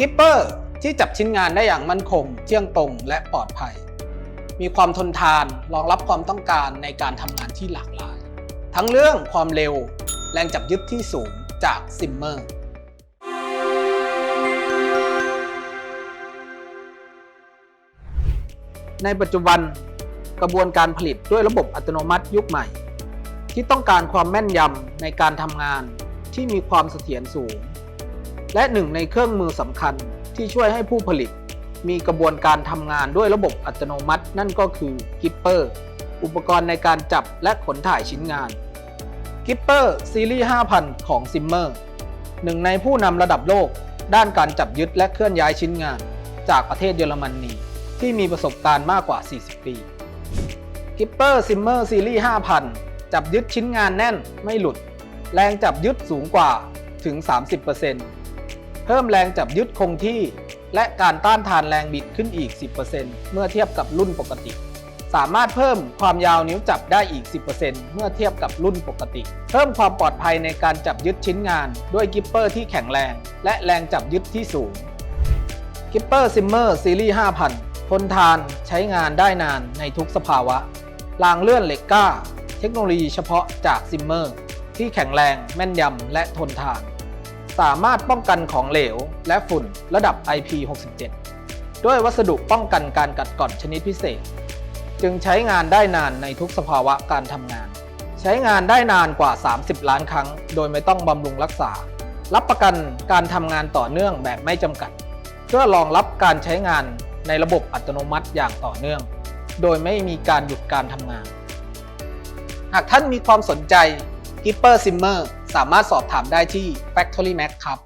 กิปเปอร์ที่จับชิ้นงานได้อย่างมั่นคง เที่ยงตรงและปลอดภัย มีความทนทานรองรับความต้องการในการทำงานที่หลากหลาย ทั้งเรื่องความเร็ว แรงจับยึดที่สูงจากซิมเมอร์ในปัจจุบันกระบวนการผลิตด้วยระบบอัตโนมัติยุคใหม่ ที่ต้องการความแม่นยำในการทำงานที่มีความเสถียรสูง และหนึ่งในเครื่องมือสำคัญที่ช่วยให้ผู้ผลิต มีกระบวนการทำงานด้วยระบบอัตโนมัติ นั่นก็คือกิปเปอร์อุปกรณ์ในการจับและขนถ่ายชิ้นงานกิปเปอร์ซีรีส์ 5000 ของซิมเมอร์หนึ่งในผู้นำระดับโลก ด้านการจับยึดและเคลื่อนย้ายชิ้นงาน จากประเทศเยอรมนีที่มีประสบการณ์มากกว่า 40 ปีกิปเปอร์ซิมเมอร์ซีรีส์ 5000 จับยึดชิ้นงานแน่นไม่หลุด แรงจับยึดสูงกว่าถึง 30% เพิ่มแรงจับยึดคงที่ และการต้านทานแรงบิดขึ้นอีก 10%เมื่อเทียบกับรุ่นปกติ สามารถเพิ่มความยาวนิ้วจับได้อีก 10%เมื่อเทียบกับรุ่นปกติ เพิ่มความปลอดภัยในการจับยึดชิ้นงาน ด้วยกิปเปอร์ที่แข็งแรง และแรงจับยึดที่สูงกิปเปอร์ซิมเมอร์ซีรีส์5000 ทนทานใช้งานได้นานในทุกสภาวะ รางเลื่อนเหล็กกล้า เทคโนโลยีเฉพาะจากซิมเมอร์ที่แข็งแรงแม่นยำและทนทาน สามารถป้องกันของเหลว และฝุ่นระดับ IP67 ด้วยวัสดุป้องกันการกัดกร่อนชนิดพิเศษ จึงใช้งานได้นานในทุกสภาวะการทำงาน ใช้งานได้นานกว่า 30 ล้านครั้ง โดยไม่ต้องบำรุงรักษา รับประกันการทำงานต่อเนื่องแบบไม่จำกัด เพื่อรองรับการใช้งานในระบบอัตโนมัติอย่างต่อเนื่อง โดยไม่มีการหยุดการทำงาน หากท่านมีความสนใจ g i p p e r Simmer สามารถสอบถามได้ที่ Factory Max ครับ